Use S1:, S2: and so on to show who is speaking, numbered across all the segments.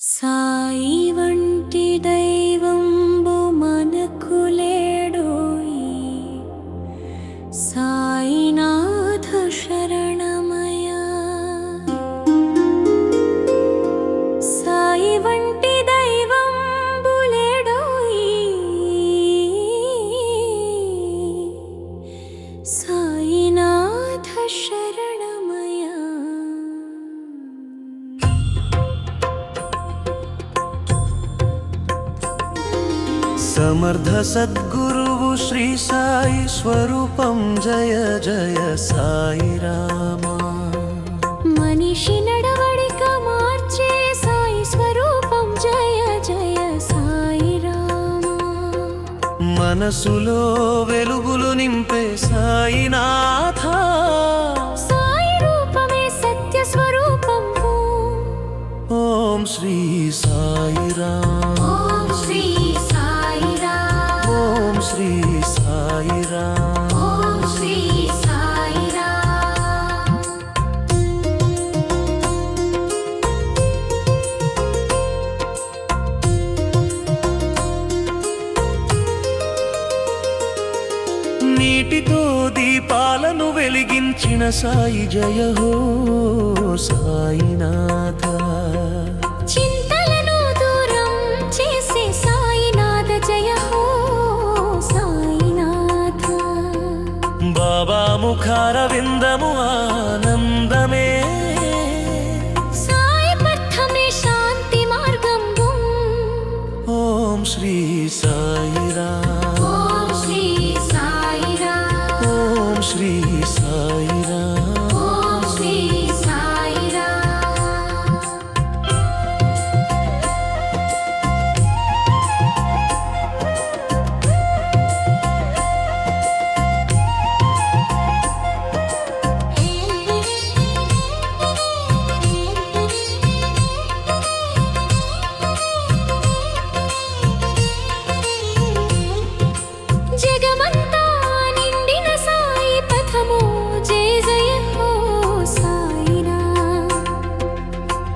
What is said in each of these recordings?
S1: సాయి వంటి దైవంబు మనకు లేడోయి సాయినాథ
S2: సమర్థ సద్గురువు శ్రీ సాయి స్వరూపం జయ జయ సాయి రామా
S1: మనిషి నడవడిక మార్చే సాయి స్వరూపం జయ జయ సాయి రామా
S2: మనసులో వెలుగులు నింపే సాయినాథ।
S1: సాయి రూపమే సత్య స్వరూపం
S2: ఓం శ్రీ సాయి రామ్। నీటితో దీపాలను వెలిగించిన సాయి జయ హో సాయినాథ.
S1: చింతలను దూరం చేసే సాయినాథ జయ హో సాయినాథ.
S2: బాబా ముఖార విందము ఆనందమే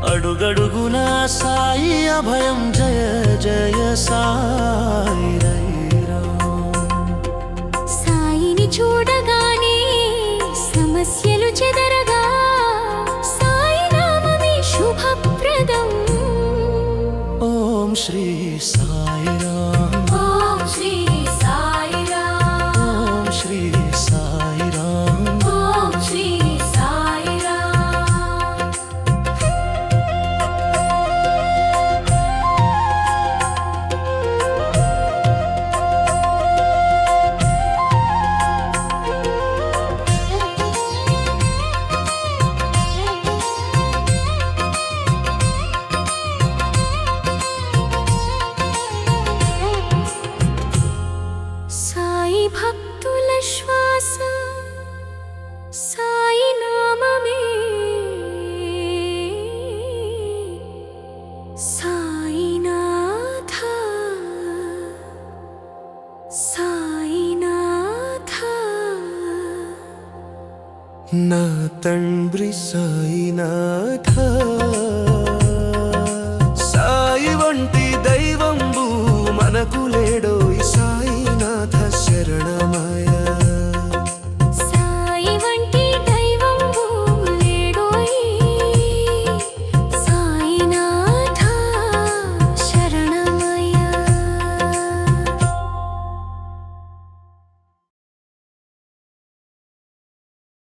S2: అడుగడుగునా సాయి అభయం జయ జయ సాయి.
S1: సాయిని చూడగానే సమస్యలు చెదరగా సాయి నామమే శుభప్రదం
S2: ఓం శ్రీ సాయి
S1: నా తండ్రి సాయినాథ. సాయి
S2: వంటి దైవంబు మనకు